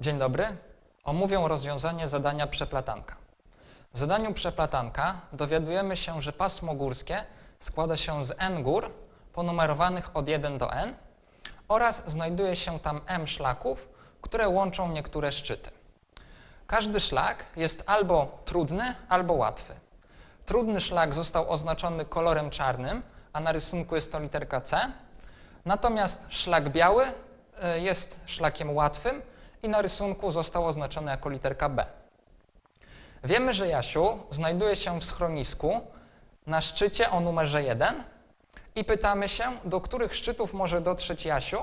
Dzień dobry. Omówię rozwiązanie zadania przeplatanka. W zadaniu przeplatanka dowiadujemy się, że pasmo górskie składa się z n gór ponumerowanych od 1 do n oraz znajduje się tam m szlaków, które łączą niektóre szczyty. Każdy szlak jest albo trudny, albo łatwy. Trudny szlak został oznaczony kolorem czarnym, a na rysunku jest to literka C. Natomiast szlak biały y, jest szlakiem łatwym i na rysunku został oznaczony jako literka B. Wiemy, że Jasiu znajduje się w schronisku na szczycie o numerze 1 i pytamy się, do których szczytów może dotrzeć Jasiu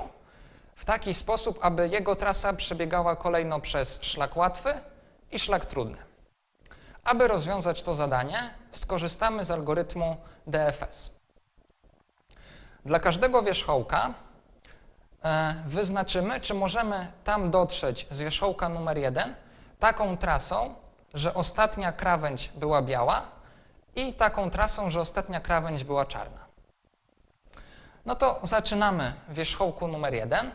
w taki sposób, aby jego trasa przebiegała kolejno przez szlak łatwy i szlak trudny. Aby rozwiązać to zadanie, skorzystamy z algorytmu DFS. Dla każdego wierzchołka wyznaczymy, czy możemy tam dotrzeć z wierzchołka numer 1 taką trasą, że ostatnia krawędź była biała i taką trasą, że ostatnia krawędź była czarna. No to zaczynamy w wierzchołku numer 1.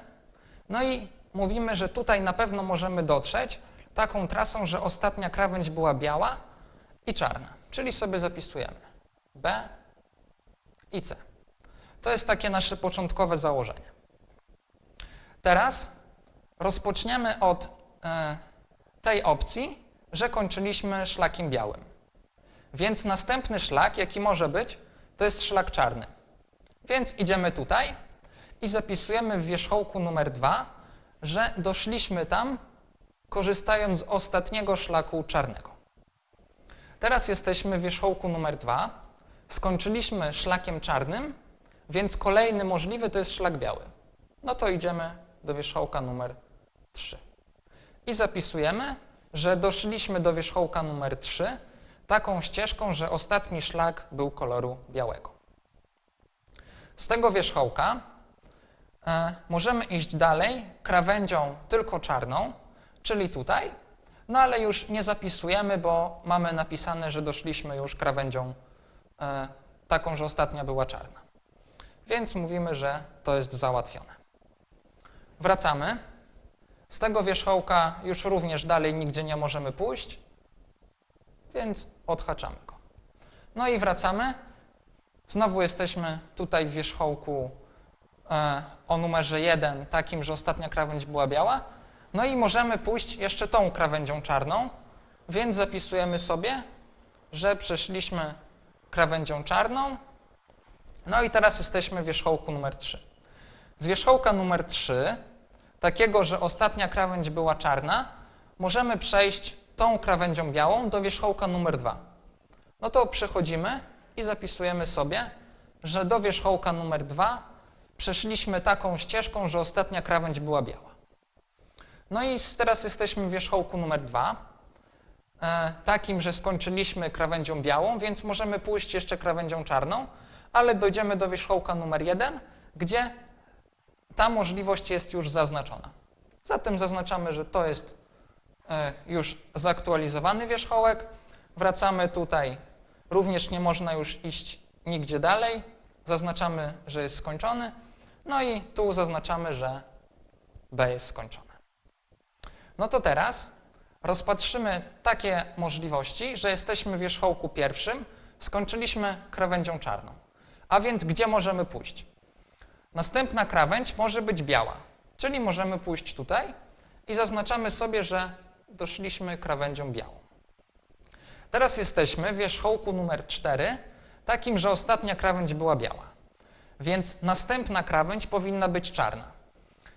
No i mówimy, że tutaj na pewno możemy dotrzeć taką trasą, że ostatnia krawędź była biała i czarna. Czyli sobie zapisujemy B i C. To jest takie nasze początkowe założenie. Teraz rozpoczniemy od e, tej opcji, że kończyliśmy szlakiem białym. Więc następny szlak, jaki może być, to jest szlak czarny. Więc idziemy tutaj i zapisujemy w wierzchołku numer 2, że doszliśmy tam korzystając z ostatniego szlaku czarnego. Teraz jesteśmy w wierzchołku numer 2, skończyliśmy szlakiem czarnym, więc kolejny możliwy to jest szlak biały. No to idziemy do wierzchołka numer 3. I zapisujemy, że doszliśmy do wierzchołka numer 3 taką ścieżką, że ostatni szlak był koloru białego. Z tego wierzchołka e, możemy iść dalej krawędzią tylko czarną, czyli tutaj, no ale już nie zapisujemy, bo mamy napisane, że doszliśmy już krawędzią e, taką, że ostatnia była czarna. Więc mówimy, że to jest załatwione. Wracamy. Z tego wierzchołka już również dalej nigdzie nie możemy pójść, więc odhaczamy go. No i wracamy. Znowu jesteśmy tutaj w wierzchołku e, o numerze 1, takim, że ostatnia krawędź była biała. No i możemy pójść jeszcze tą krawędzią czarną, więc zapisujemy sobie, że przeszliśmy krawędzią czarną. No i teraz jesteśmy w wierzchołku numer 3. Z wierzchołka numer 3, takiego, że ostatnia krawędź była czarna, możemy przejść tą krawędzią białą do wierzchołka numer 2. No to przechodzimy i zapisujemy sobie, że do wierzchołka numer 2 przeszliśmy taką ścieżką, że ostatnia krawędź była biała. No i teraz jesteśmy w wierzchołku numer 2, e, takim, że skończyliśmy krawędzią białą, więc możemy pójść jeszcze krawędzią czarną, ale dojdziemy do wierzchołka numer 1, gdzie ta możliwość jest już zaznaczona. Zatem zaznaczamy, że to jest e, już zaktualizowany wierzchołek. Wracamy tutaj. Również nie można już iść nigdzie dalej. Zaznaczamy, że jest skończony. No i tu zaznaczamy, że B jest skończone. No to teraz rozpatrzymy takie możliwości, że jesteśmy w wierzchołku pierwszym, skończyliśmy krawędzią czarną. A więc gdzie możemy pójść? Następna krawędź może być biała, czyli możemy pójść tutaj i zaznaczamy sobie, że doszliśmy krawędzią białą. Teraz jesteśmy w wierzchołku numer 4, takim, że ostatnia krawędź była biała. Więc następna krawędź powinna być czarna.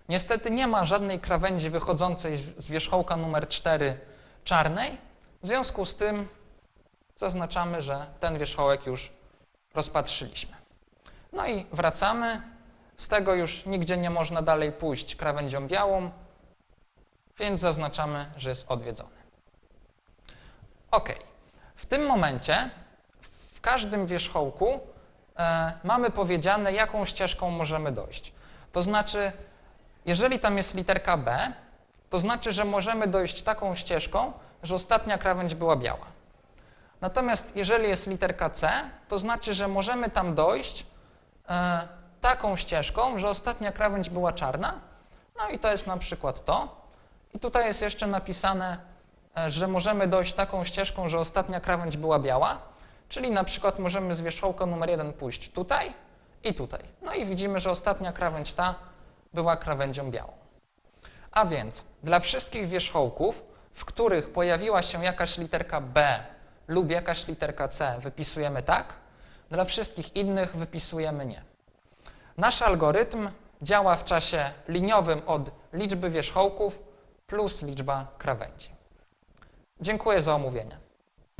Niestety nie ma żadnej krawędzi wychodzącej z wierzchołka numer 4 czarnej, w związku z tym zaznaczamy, że ten wierzchołek już rozpatrzyliśmy. No i wracamy. Z tego już nigdzie nie można dalej pójść krawędzią białą, więc zaznaczamy, że jest odwiedzony. OK. W tym momencie w każdym wierzchołku e, mamy powiedziane, jaką ścieżką możemy dojść. To znaczy, jeżeli tam jest literka B, to znaczy, że możemy dojść taką ścieżką, że ostatnia krawędź była biała. Natomiast jeżeli jest literka C, to znaczy, że możemy tam dojść e, taką ścieżką, że ostatnia krawędź była czarna. No i to jest na przykład to. I tutaj jest jeszcze napisane, e, że możemy dojść taką ścieżką, że ostatnia krawędź była biała, czyli na przykład możemy z wierzchołka numer 1 pójść tutaj i tutaj. No i widzimy, że ostatnia krawędź ta była krawędzią białą. A więc dla wszystkich wierzchołków, w których pojawiła się jakaś literka B lub jakaś literka C, wypisujemy tak, dla wszystkich innych wypisujemy nie. Nasz algorytm działa w czasie liniowym od liczby wierzchołków plus liczba krawędzi. Dziękuję za omówienie.